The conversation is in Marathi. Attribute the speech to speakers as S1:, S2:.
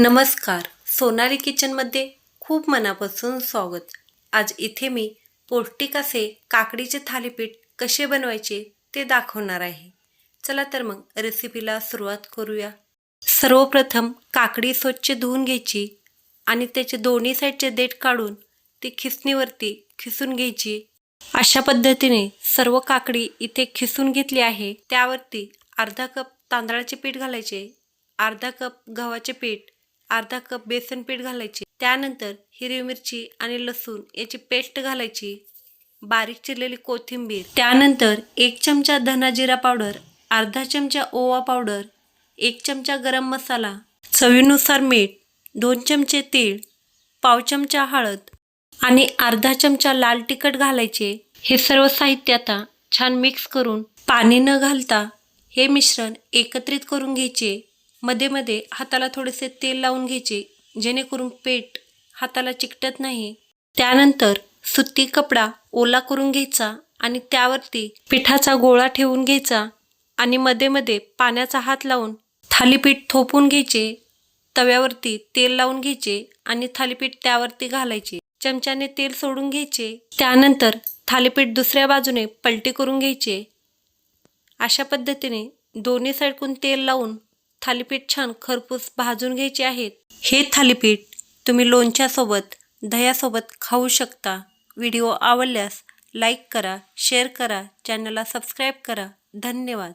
S1: नमस्कार. सोनाली किचनमध्ये खूप मनापासून स्वागत. आज इथे मी पौष्टिक असे काकडीचे थालीपीठ कसे बनवायचे ते दाखवणार आहे. चला तर मग रेसिपीला सुरुवात करूया. सर्वप्रथम काकडी स्वच्छ धुवून घ्यायची आणि त्याचे दोन्ही साईडचे देठ काढून ती खिसणीवरती खिसून घ्यायची. अशा पद्धतीने सर्व काकडी इथे खिसून घेतली आहे. त्यावरती अर्धा कप तांदळाचे पीठ घालायचे. अर्धा कप गव्हाचे पीठ अर्धा कप बेसन पीठ घालायचे. त्यानंतर हिरवी मिरची आणि लसूण याची पेस्ट घालायची. बारीक चिरलेली कोथिंबीर. त्यानंतर एक चमचा धना जिरा पावडर अर्धा चमचा ओवा पावडर एक चमचा गरम मसाला चवीनुसार मीठ दोन चमचे तीळ पाव चमचा हळद आणि अर्धा चमचा लाल तिखट घालायचे. हे सर्व साहित्य आता छान मिक्स करून पाणी न घालता हे मिश्रण एकत्रित करून घ्यायचे. मध्ये मध्ये हाताला थोडेसे तेल लावून घ्यायचे जेणेकरून पेट हाताला चिकटत नाही. त्यानंतर सुती कपडा ओला करून घ्यायचा आणि त्यावरती पिठाचा गोळा ठेवून घ्यायचा आणि मध्ये मध्ये पाण्याचा हात लावून थालीपीठ थोपून घ्यायचे तव्यावरती तेल लावून घ्यायचे आणि थालीपीठ त्यावरती घालायचे. चमच्याने तेल सोडून घ्यायचे. त्यानंतर थालीपीठ दुसऱ्या बाजूने पलटी करून घ्यायचे. अशा पद्धतीने दोन्ही साईडकून तेल लावून थालीपीठ छान खरपूस भाजून घ्यायचे आहेत. हे थालीपीठ तुम्ही लोणच्यासोबत दह्यासोबत खाऊ शकता. व्हिडिओ आवडल्यास लाईक करा शेअर करा चॅनलला सबस्क्राईब करा. धन्यवाद.